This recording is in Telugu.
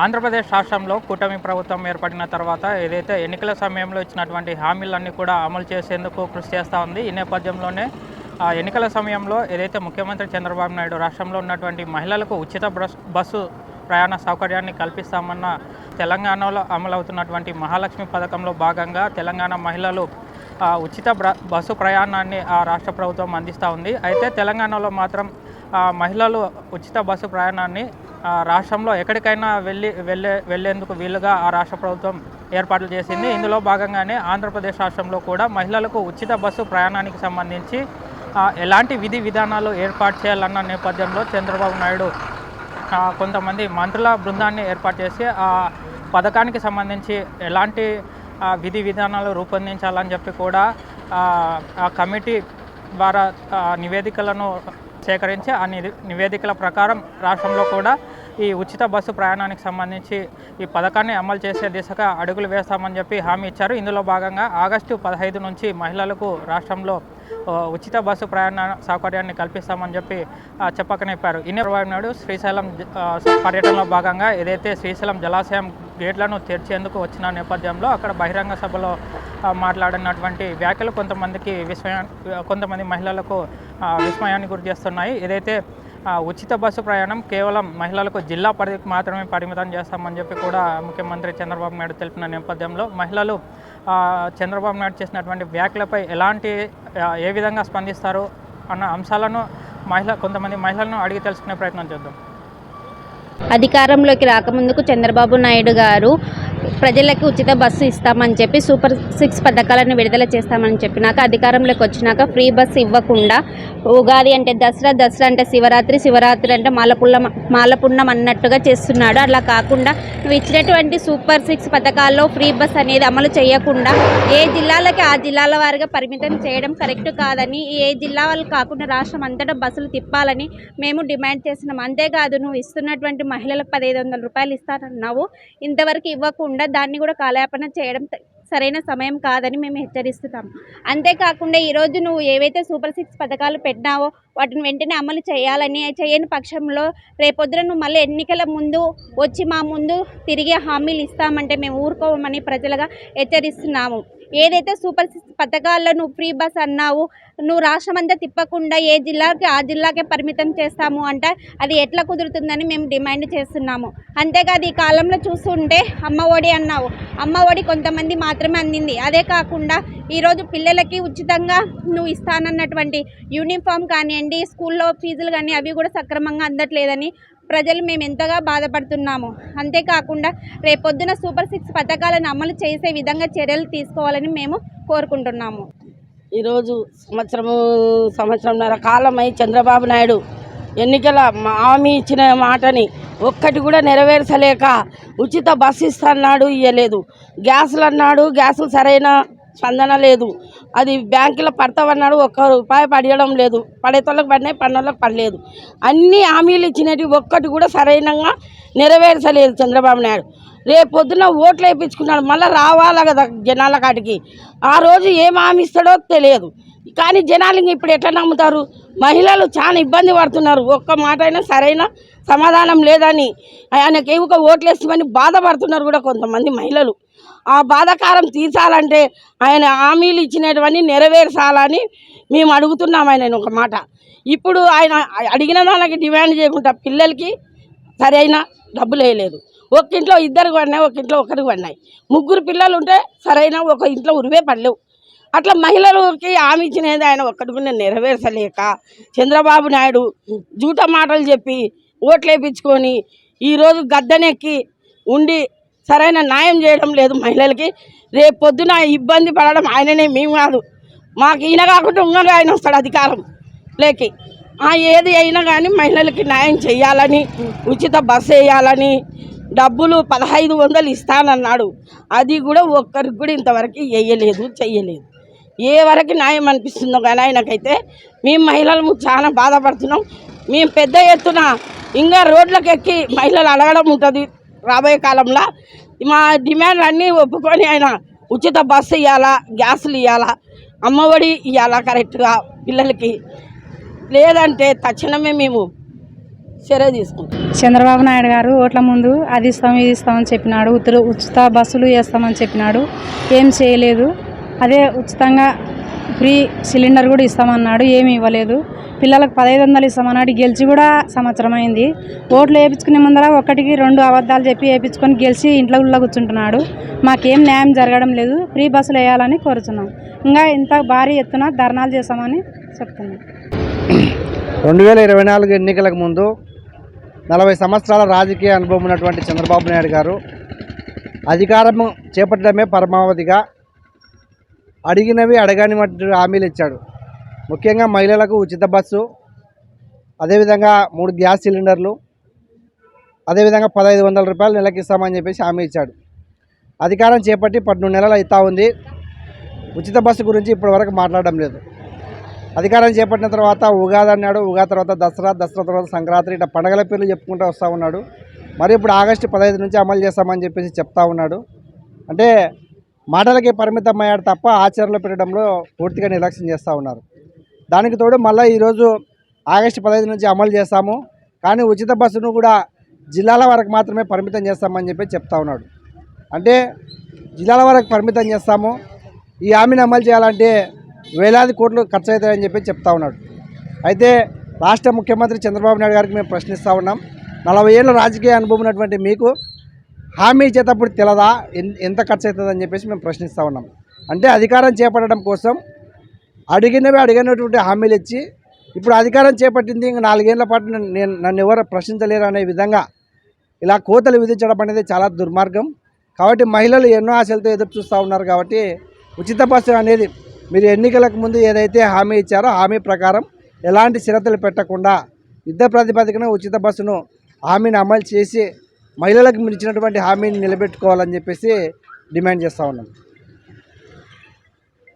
ఆంధ్రప్రదేశ్ రాష్ట్రంలో కూటమి ప్రభుత్వం ఏర్పడిన తర్వాత ఏదైతే ఎన్నికల సమయంలో ఇచ్చినటువంటి హామీలన్నీ కూడా అమలు చేసేందుకు కృషి చేస్తూ ఉంది. ఈ నేపథ్యంలోనే ఎన్నికల సమయంలో ఏదైతే ముఖ్యమంత్రి చంద్రబాబు నాయుడు రాష్ట్రంలో ఉన్నటువంటి మహిళలకు ఉచిత బస్సు ప్రయాణ సౌకర్యాన్ని కల్పిస్తామన్న తెలంగాణలో అమలవుతున్నటువంటి మహాలక్ష్మి పథకంలో భాగంగా తెలంగాణ మహిళలు ఉచిత బ్ర- బస్సు ప్రయాణాన్ని ఆ రాష్ట్ర ప్రభుత్వం అందిస్తూ ఉంది. అయితే తెలంగాణలో మాత్రం మహిళలు ఉచిత బస్సు ప్రయాణాన్ని రాష్ట్రంలో ఎక్కడికైనా వెళ్ళి వెళ్ళే వెళ్ళేందుకు వీలుగా ఆ రాష్ట్ర ప్రభుత్వం ఏర్పాట్లు చేసింది. ఇందులో భాగంగానే ఆంధ్రప్రదేశ్ రాష్ట్రంలో కూడా మహిళలకు ఉచిత బస్సు ప్రయాణానికి సంబంధించి ఎలాంటి విధి విధానాలు ఏర్పాటు చేయాలన్న నేపథ్యంలో చంద్రబాబు నాయుడు కొంతమంది మంత్రుల బృందాన్ని ఏర్పాటు చేసి ఆ పథకానికి సంబంధించి ఎలాంటి విధి విధానాలు రూపొందించాలని చెప్పి కూడా ఆ, కమిటీ ద్వారా నివేదికలను సేకరించి ఆ నిధి- నివేదికల ప్రకారం రాష్ట్రంలో కూడా ఈ ఉచిత బస్సు ప్రయాణానికి సంబంధించి ఈ పథకాన్ని అమలు చేసే దిశగా అడుగులు వేస్తామని చెప్పి హామీ ఇచ్చారు. ఇందులో భాగంగా ఆగస్టు పదహైదు నుంచి మహిళలకు రాష్ట్రంలో ఉచిత బస్సు ప్రయాణ సౌకర్యాన్ని కల్పిస్తామని చెప్పి చెప్పకనిప్పారు ఈ నాడు శ్రీశైలం పర్యటనలో భాగంగా ఏదైతే శ్రీశైలం జలాశయం గేట్లను తెరిచేందుకు వచ్చిన నేపథ్యంలో అక్కడ బహిరంగ సభలో మాట్లాడినటువంటి వ్యాఖ్యలు కొంతమందికి విస్మయా కొంతమంది మహిళలకు విస్మయాన్ని గురి చేస్తున్నాయి. ఏదైతే ఉచిత బస్సు ప్రయాణం కేవలం మహిళలకు జిల్లా పరిధికి మాత్రమే పరిమితం చేస్తామని చెప్పి కూడా ముఖ్యమంత్రి చంద్రబాబు నాయుడు తెలిపిన నేపథ్యంలో మహిళలు చంద్రబాబు నాయుడు చేసినటువంటి వ్యాఖ్యలపై ఎలాంటి ఏ విధంగా స్పందిస్తారు అన్న అంశాలను మహిళ కొంతమంది మహిళలను అడిగి తెలుసుకునే ప్రయత్నం చేద్దాం. అధికారంలోకి రాకముందుకు చంద్రబాబు నాయుడు గారు ప్రజలకు ఉచిత బస్సు ఇస్తామని చెప్పి సూపర్ సిక్స్ పథకాలను విడుదల చేస్తామని చెప్పినాక అధికారంలోకి వచ్చినాక ఫ్రీ బస్సు ఇవ్వకుండా ఉగాది అంటే దసరా దసరా అంటే శివరాత్రి శివరాత్రి అంటే మాలపుల్ల మాలపుణ్యం అన్నట్టుగా చేస్తున్నాడు. అలా కాకుండా నువ్వు ఇచ్చినటువంటి సూపర్ సిక్స్ పథకాల్లో ఫ్రీ బస్ అనేది అమలు చేయకుండా ఏ జిల్లాలకి ఆ జిల్లాల వారిగా పరిమితం చేయడం కరెక్ట్ కాదని ఏ జిల్లా వాళ్ళు కాకుండా రాష్ట్రం అంతటా బస్సులు తిప్పాలని మేము డిమాండ్ చేస్తున్నాం. అంతేకాదు నువ్వు ఇస్తున్నటువంటి మహిళలకు పదిహేను వందల రూపాయలు ఇస్తానన్నావు. ఇంతవరకు ఇవ్వకుండా దాన్ని కూడా కాలయాపన చేయడం సరైన సమయం కాదని మేము హెచ్చరిస్తున్నాం. అంతేకాకుండా ఈరోజు నువ్వు ఏవైతే సూపర్ సిక్స్ పథకాలు పెట్టినావో వాటిని వెంటనే అమలు చేయాలని చేయని పక్షంలో రేపొద్దున నువ్వు మళ్ళీ ఎన్నికల ముందు వచ్చి మా ముందు తిరిగి హామీలు ఇస్తామంటే మేము ఊరుకోమని ప్రజలుగా హెచ్చరిస్తున్నాము. ఏదైతే సూపర్ సిక్స్ పథకాల్లో నువ్వు ఫ్రీ బస్ అన్నావు నువ్వు రాష్ట్రం అంతా తిప్పకుండా ఏ జిల్లాకి ఆ జిల్లాకే పరిమితం చేస్తాము అంటే అది ఎట్లా కుదురుతుందని మేము డిమాండ్ చేస్తున్నాము. అంతేకాదు ఈ కాలంలో చూస్తుంటే అమ్మ ఒడి అన్నావు. అమ్మ ఒడి కొంతమంది మాత్రమే అందింది. అదే కాకుండా ఈరోజు పిల్లలకి ఉచితంగా నువ్వు ఇస్తానన్నటువంటి యూనిఫామ్ కానివ్వండి స్కూల్లో ఫీజులు కానీ అవి కూడా సక్రమంగా అందట్లేదని ప్రజలు మేము ఎంతగా బాధపడుతున్నాము. అంతేకాకుండా రేపొద్దున సూపర్ సిక్స్ పథకాలను అమలు చేసే విధంగా చర్యలు తీసుకోవాలని మేము కోరుకుంటున్నాము. ఈరోజు సంవత్సరము సంవత్సరంన్నర కాలమై చంద్రబాబు నాయుడు ఎన్నికల మా- హామీ ఇచ్చిన మాటని ఒక్కటి కూడా నెరవేర్చలేక ఉచిత బస్సు ఇస్తన్నాడు ఇవ్వలేదు గ్యాసులు అన్నాడు గ్యాసులు సరైన స్పందన లేదు. అది బ్యాంకులో పడతామన్నాడు ఒక్క రూపాయి పడడం లేదు. పడేతోళ్ళకి పడినాయి పన్నోళ్ళకి పడలేదు. అన్ని హామీలు ఇచ్చినవి ఒక్కటి కూడా సరైనంగా నెరవేర్చలేదు చంద్రబాబు నాయుడు. రేపు పొద్దున ఓట్లు వేయించుకున్నాడు మళ్ళీ రావాలా కదా జనాల కాటికి ఆ రోజు ఏం హామీ ఇస్తాడో తెలియదు. కానీ జనాలు ఇప్పుడు ఎట్లా నమ్ముతారు? మహిళలు చాలా ఇబ్బంది పడుతున్నారు. ఒక్క మాట అయినా సరైన సమాధానం లేదని ఆయనకి ఒక ఓట్లు బాధపడుతున్నారు కూడా కొంతమంది మహిళలు. ఆ బాధాకారం తీర్చాలంటే ఆయన హామీలు ఇచ్చినటువంటి నెరవేర్చాలని మేము అడుగుతున్నాం ఆయన ఒక మాట. ఇప్పుడు ఆయన అడిగిన దానికి డిమాండ్ చేయకుండా పిల్లలకి సరైన డబ్బులు వేయలేదు. ఒక ఇంట్లో ఇద్దరు పడినాయి ఒక ఇంట్లో ఒకరికి పడినాయి ముగ్గురు పిల్లలు ఉంటే సరైన ఒక ఇంట్లో ఉరివే పడలేవు. అట్లా మహిళలకి హామీ ఇచ్చినది ఆయన ఒక్కటి కూడా నెరవేర్చలేక చంద్రబాబు నాయుడు జూట మాటలు చెప్పి ఓట్లేపించుకొని ఈరోజు గద్దెనెక్కి ఉండి సరైన న్యాయం చేయడం లేదు మహిళలకి. రేపు పొద్దున ఇబ్బంది పడడం ఆయననే మేము కాదు. మాకు ఈయన కాకుండా ఇంకా ఆయన వస్తాడు అధికారం లేకి. ఆ ఏది అయినా కానీ మహిళలకి న్యాయం చేయాలని ఉచిత బస్సు వేయాలని డబ్బులు పదహైదు వందలు ఇస్తానన్నాడు. అది కూడా ఒక్కరికి కూడా ఇంతవరకు వేయలేదు చెయ్యలేదు. ఏ వరకు న్యాయం అనిపిస్తుందో కానీ ఆయనకైతే మేము మహిళలు చాలా బాధపడుతున్నాం. మేము పెద్ద ఎత్తున ఇంకా రోడ్లకు ఎక్కి మహిళలు అడగడం ఉంటుంది. రాబోయే కాలంలో మా డిమాండ్ అన్నీ ఒప్పుకొని ఆయన ఉచిత బస్సు ఇవ్వాలా గ్యాసులు ఇవ్వాలా అమ్మఒడి ఇవ్వాలా కరెక్ట్గా పిల్లలకి? లేదంటే తక్షణమే మేము చర్య తీసుకుంటాం. చంద్రబాబు నాయుడు గారు ఓట్ల ముందు అది ఇస్తాం ఇది ఇస్తామని చెప్పినాడు. ఉత్తర ఉచిత బస్సులు వేస్తామని చెప్పినాడు. ఏం చేయలేదు. అదే ఉచితంగా ఫ్రీ సిలిండర్ కూడా ఇస్తామన్నాడు ఏమీ ఇవ్వలేదు. పిల్లలకు పదహైదు వందలు ఇస్తామన్నాడు గెలిచి కూడా సంవత్సరం అయింది. ఓట్లు వేయించుకునే ముందర ఒకటికి రెండు అబద్ధాలు చెప్పి వేయించుకొని గెలిచి ఇంట్లో ఉళ్ళ కూర్చుంటున్నాడు. మాకేం న్యాయం జరగడం లేదు ఫ్రీ బస్సులు వేయాలని కోరుతున్నాం ఇంకా ఇంత భారీ ఎత్తున ధర్నాలు చేస్తామని చెప్తున్నాం. రెండు వేల ఇరవై నాలుగు ఎన్నికలకు ముందు నలభై సంవత్సరాల రాజకీయ అనుభవం ఉన్నటువంటి చంద్రబాబు నాయుడు గారు అధికారం చేపట్టడమే పరమావధిగా అడిగినవి అడగని వంటి హామీలు ఇచ్చాడు. ముఖ్యంగా మహిళలకు ఉచిత బస్సు అదేవిధంగా మూడు గ్యాస్ సిలిండర్లు అదేవిధంగా పదహైదు వందల రూపాయలు నెలకి ఇస్తామని చెప్పేసి హామీ ఇచ్చాడు. అధికారం చేపట్టి పన్నెండు నెలలు అవుతా ఉంది. ఉచిత బస్సు గురించి ఇప్పటివరకు మాట్లాడడం లేదు. అధికారం చేపట్టిన తర్వాత ఉగాది అన్నాడు. ఉగాది తర్వాత దసరా దసరా తర్వాత సంక్రాంతి ఇట్లా పండగల పేర్లు చెప్పుకుంటూ వస్తూ ఉన్నాడు. మరి ఇప్పుడు ఆగస్టు పదహైదు నుంచి అమలు చేస్తామని చెప్పేసి చెప్తా ఉన్నాడు. అంటే మాటలకి పరిమితం అయ్యాడు తప్ప ఆచరణలో పెట్టడంలో పూర్తిగా నిర్లక్ష్యం చేస్తూ ఉన్నారు. దానికి తోడు మళ్ళీ ఈరోజు ఆగస్టు పదహైదు నుంచి అమలు చేస్తాము. కానీ ఉచిత బస్సును కూడా జిల్లాల వరకు మాత్రమే పరిమితం చేస్తామని చెప్పి చెప్తా ఉన్నాడు. అంటే జిల్లాల వరకు పరిమితం చేస్తాము. ఈ హామీని అమలు చేయాలంటే వేలాది కోట్లు ఖర్చు అవుతాయని చెప్పి చెప్తా ఉన్నాడు. అయితే రాష్ట్ర ముఖ్యమంత్రి చంద్రబాబు నాయుడు గారికి మేము ప్రశ్నిస్తూ ఉన్నాం. నలభై ఏళ్ళ రాజకీయ అనుభవం ఉన్నటువంటి మీకు హామీ ఇచ్చేటప్పుడు తెలదా? ఎన్- ఎంత ఖర్చు అవుతుందని చెప్పేసి మేము ప్రశ్నిస్తూ ఉన్నాం. అంటే అధికారం చేపట్టడం కోసం అడిగినవి అడిగినటువంటి హామీలు ఇచ్చి ఇప్పుడు అధికారం చేపట్టింది ఇంక నాలుగేళ్ళ పాటు నేను నన్ను ఎవరు ప్రశ్నించలేరు అనే విధంగా ఇలా కోతలు విధించడం అనేది చాలా దుర్మార్గం. కాబట్టి మహిళలు ఎన్నో ఆశలతో ఎదురు చూస్తూ ఉన్నారు కాబట్టి ఉచిత బస్సు అనేది మీరు ఎన్నికలకు ముందు ఏదైతే హామీ ఇచ్చారో హామీ ప్రకారం ఎలాంటి షరతులు పెట్టకుండా యుద్ధ ప్రాతిపదికన ఉచిత బస్సును హామీని అమలు చేసి మహిళలకు మీరు ఇచ్చినటువంటి హామీని నిలబెట్టుకోవాలని చెప్పేసి డిమాండ్ చేస్తూ ఉన్నాం.